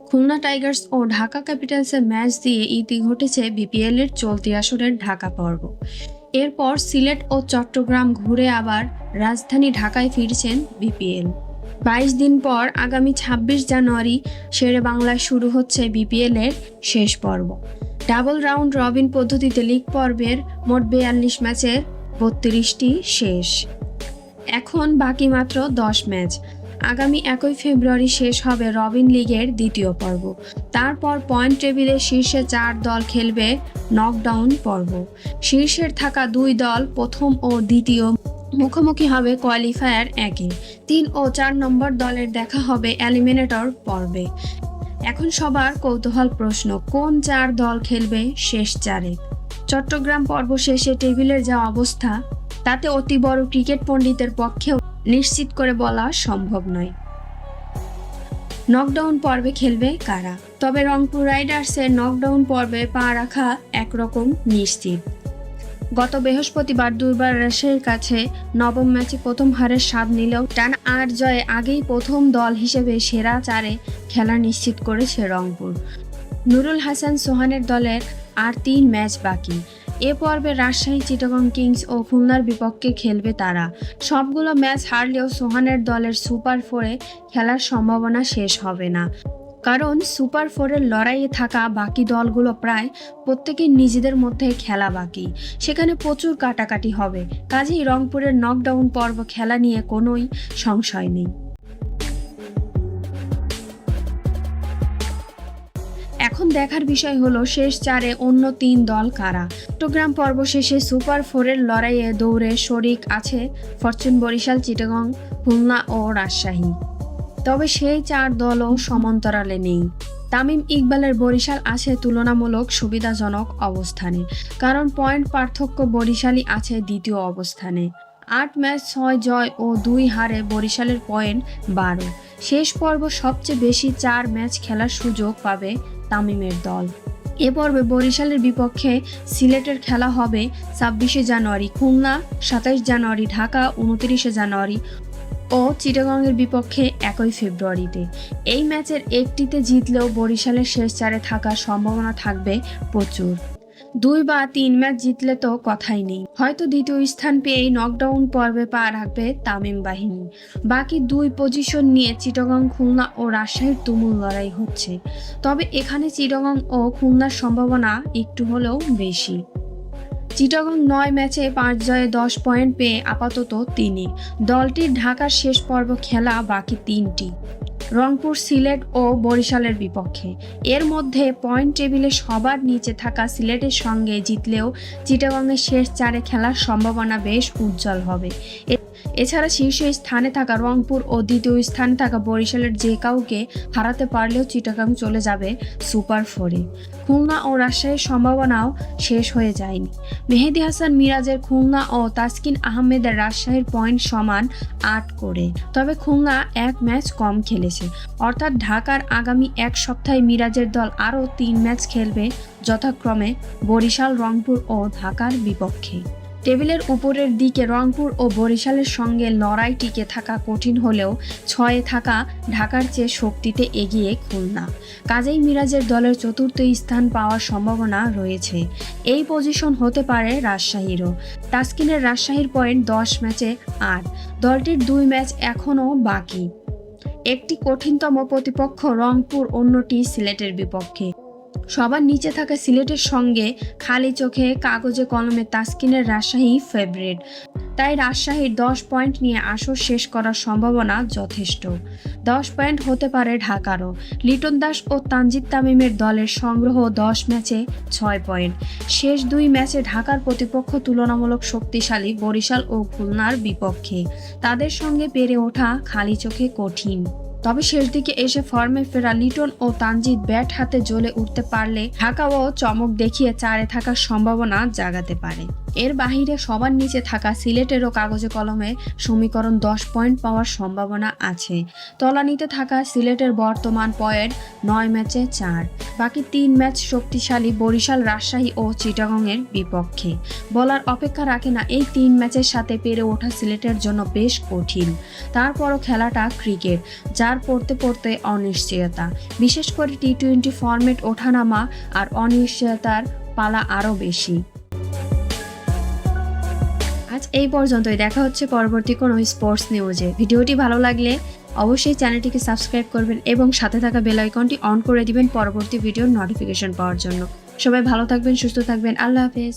Khulna Tigers ও ঢাকা ক্যাপিটালসের match দিয়ে ইতি ঘটেছে বিপিএল এর চলতি আসরের ঢাকা পর্ব। এরপর সিলেট ও চট্টগ্রাম ঘুরে আবার রাজধানী ঢাকায় ফিরছেন বিপিএল। বাইশ দিন পর আগামী ছাব্বিশ জানুয়ারি শেরে বাংলায় শুরু হচ্ছে বিপিএল এর শেষ পর্ব। ডাবল রাউন্ড রবিন পদ্ধতিতে লিগ পর্বের মোট বেয়াল্লিশ ম্যাচের বত্রিশটি শেষ। এখন বাকি মাত্র দশ ম্যাচ। আগামী একই ফেব্রুয়ারি শেষ হবে রবিন লিগের দ্বিতীয় পর্ব। তারপর পয়েন্ট টেবিলে শীর্ষে চার দল খেলবে নকডাউন পর্ব। শীর্ষের থাকা দুই দল প্রথম ও দ্বিতীয় মুখোমুখি হবে কোয়ালিফায়ার একে তিন ও চার নম্বর দলের দেখা হবে এলিমিনেটর পর্বে। এখন সবার কৌতূহল প্রশ্ন, কোন চার দল খেলবে শেষ চারে? চট্টগ্রাম পর্ব শেষে টেবিলের যা অবস্থা, তাতে অতি বড় ক্রিকেট পণ্ডিতের পক্ষেও নিশ্চিত করে বলা সম্ভব নয়। নকডাউন পর্বে খেলবে কারা? তবে রংপুর রাইডার্সের নকডাউন পর্বে পা রাখা একরকম নিশ্চিত। গত বৃহস্পতিবার দুর্বার রাজশাহীর কাছে নবম ম্যাচে প্রথম হারের স্বাদ নিলেও টানা আট জয়ে আগেই প্রথম দল হিসেবে সেরা চারে খেলা নিশ্চিত করেছে রংপুর। নুরুল হাসান সোহানের দলের আর তিন ম্যাচ বাকি। এ পর্বে রাজশাহী, চিটাগং কিংস ও খুলনার বিপক্ষে খেলবে তারা। সবগুলো ম্যাচ হারলেও সোহানের দলের সুপার ফোরে খেলার সম্ভাবনা শেষ হবে না। কারণ সুপার ফোরের লড়াইয়ে থাকা বাকি দলগুলো প্রায় প্রত্যেকের নিজেদের মধ্যে খেলা বাকি। সেখানে প্রচুর কাটাকাটি হবে। কাজেই রংপুরের নকডাউন পর্ব খেলা নিয়ে কোনোই সংশয় নেই। দেখার বিষয় হলো, শেষ চারে অন্য তিন দল কারা? চট্টগ্রাম পর্ব শেষে সুপার ফোরের লড়াইয়ে দৌড়ে শরিক আছে ফরচুন বরিশাল, চিটাগং, খুলনা ও রাজশাহী। তবে সেই চার দলও সমান্তরালে নেই। তামিম ইকবালের বরিশাল আছে তুলনামূলক সুবিধাজনক অবস্থানে, কারণ পয়েন্ট পার্থক্য বরিশালই আছে দ্বিতীয় অবস্থানে। আট ম্যাচ, ছয় জয় ও দুই হারে বরিশালের পয়েন্ট বারো। শেষ পর্ব সবচেয়ে বেশি চার ম্যাচ খেলার সুযোগ পাবে তামিমের দল। এ পর্বে বরিশালের বিপক্ষে সিলেটের খেলা হবে ছাব্বিশে জানুয়ারি খুলনা, সাতাইশ জানুয়ারি ঢাকা, উনত্রিশে জানুয়ারি ও চিটাগংয়ের বিপক্ষে একই ফেব্রুয়ারিতে। এই ম্যাচের একটিতে জিতলেও বরিশালের শেষ চারে থাকার সম্ভাবনা থাকবে প্রচুর। দুই বা তিন ম্যাচ জিতলে তো কথাই নেই। হয়তো দ্বিতীয় স্থান পেয়েই নকডাউন পর্বে পা রাখবে তামিম বাহিনী। বাকি দুই পজিশন নিয়ে চিটাগং, খুলনা ও রাজশাহীর তুমুল লড়াই হচ্ছে। তবে এখানে চিটাগং ও খুলনার সম্ভাবনা একটু হলেও বেশি। চিটাগং নয় ম্যাচে পাঁচ জয়ে দশ পয়েন্ট পেয়ে আপাতত তিনি। দলটির ঢাকার শেষ পর্ব খেলা বাকি তিনটি। রংপুর সিলেট ও বরিশালের বিপক্ষে। এর মধ্যে পয়েন্ট টেবিলে সবার নিচে থাকা সিলেটের সঙ্গে জিতলেও চিটাগংয়ের শেষ চারে খেলার সম্ভাবনা বেশ উজ্জ্বল হবে। এছাড়া শীর্ষ স্থানে থাকা রংপুর ও দ্বিতীয় স্থানে থাকা বরিশালের যে কাউকে হারাতে পারলেও চিটাগাং চলে যাবে সুপার ফোরে। খুলনা ও রাজশাহীর সম্ভাবনাও শেষ হয়ে যায়নি। মেহেদি হাসান মিরাজের খুলনা ও তাসকিন আহমেদের রাজশাহীর পয়েন্ট সমান আট করে। তবে খুলনা এক ম্যাচ কম খেলেছে। অর্থাৎ ঢাকার আগামী এক সপ্তাহে মিরাজের দল আরও তিন ম্যাচ খেলবে, যথাক্রমে বরিশাল, রংপুর ও ঢাকার বিপক্ষে। টেবিলের উপরের দিকে রংপুর ও বরিশালের সঙ্গে লড়াই টিকে থাকা কঠিন হলেও ছয়ে থাকা ঢাকার চেয়ে শক্তিতে এগিয়ে খুলনা। কাজেই মিরাজের দলের চতুর্থ স্থান পাওয়ার সম্ভাবনা রয়েছে। এই পজিশন হতে পারে রাজশাহীরও। তাসকিনের রাজশাহীর পয়েন্ট দশ ম্যাচে আট। দলটির দুই ম্যাচ এখনও বাকি। একটি কঠিনতম প্রতিপক্ষ রংপুর অন্যটি সিলেটের বিপক্ষে। সবার নিচে থাকা সিলেটের সঙ্গে খালি চোখে কাগজে কলমে তাসকিনের রাজশাহী ফেভারিট। তাই রাজশাহীর দশ পয়েন্ট নিয়ে আসর শেষ করার সম্ভাবনা যথেষ্ট। দশ পয়েন্ট হতে পারে ঢাকারও। লিটন দাস ও তানজিদ তামিমের দলের সংগ্রহ দশ ম্যাচে ছয় পয়েন্ট। শেষ দুই ম্যাচে ঢাকার প্রতিপক্ষ তুলনামূলক শক্তিশালী বরিশাল ও খুলনার বিপক্ষে। তাদের সঙ্গে পেরে ওঠা খালি চোখে কঠিন। তবে শেষ দিকে এসে ফর্মে ফেরা লিটন ও তানজিদ ব্যাট হাতে জ্বলে উঠতে পারলে ঢাকাও চমক দেখিয়ে চারে থাকার সম্ভাবনা জাগাতে পারে। এর বাহিরে সবার নিচে থাকা সিলেটেরও কাগজে কলমে সমীকরণ দশ পয়েন্ট পাওয়ার সম্ভাবনা আছে। তলানিতে থাকা সিলেটের বর্তমান পয়েন্ট নয় ম্যাচে চার। বাকি তিন ম্যাচ শক্তিশালী বরিশাল, রাজশাহী ও চিটাগংয়ের বিপক্ষে। বলার অপেক্ষা রাখে না এই তিন ম্যাচের সাথে পেরে ওঠা সিলেটের জন্য বেশ কঠিন। তারপরও খেলাটা ক্রিকেট, যার পড়তে পড়তে অনিশ্চয়তা। বিশেষ করে টি টোয়েন্টি ফরম্যাট ওঠানামা আর অনিশ্চয়তার পালা আরও বেশি। আজ এই পর্যন্তই। দেখা হচ্ছে পরবর্তী কোনো স্পোর্টস নিউজে ভিডিওটি ভালো লাগলে অবশ্যই চ্যানেলটিকে সাবস্ক্রাইব করবেন এবং সাথে থাকা বেল আইকনটি অন করে দিবেন পরবর্তী ভিডিওর নোটিফিকেশন পাওয়ার জন্য। সবাই ভালো থাকবেন, সুস্থ থাকবেন। আল্লাহ হাফেজ।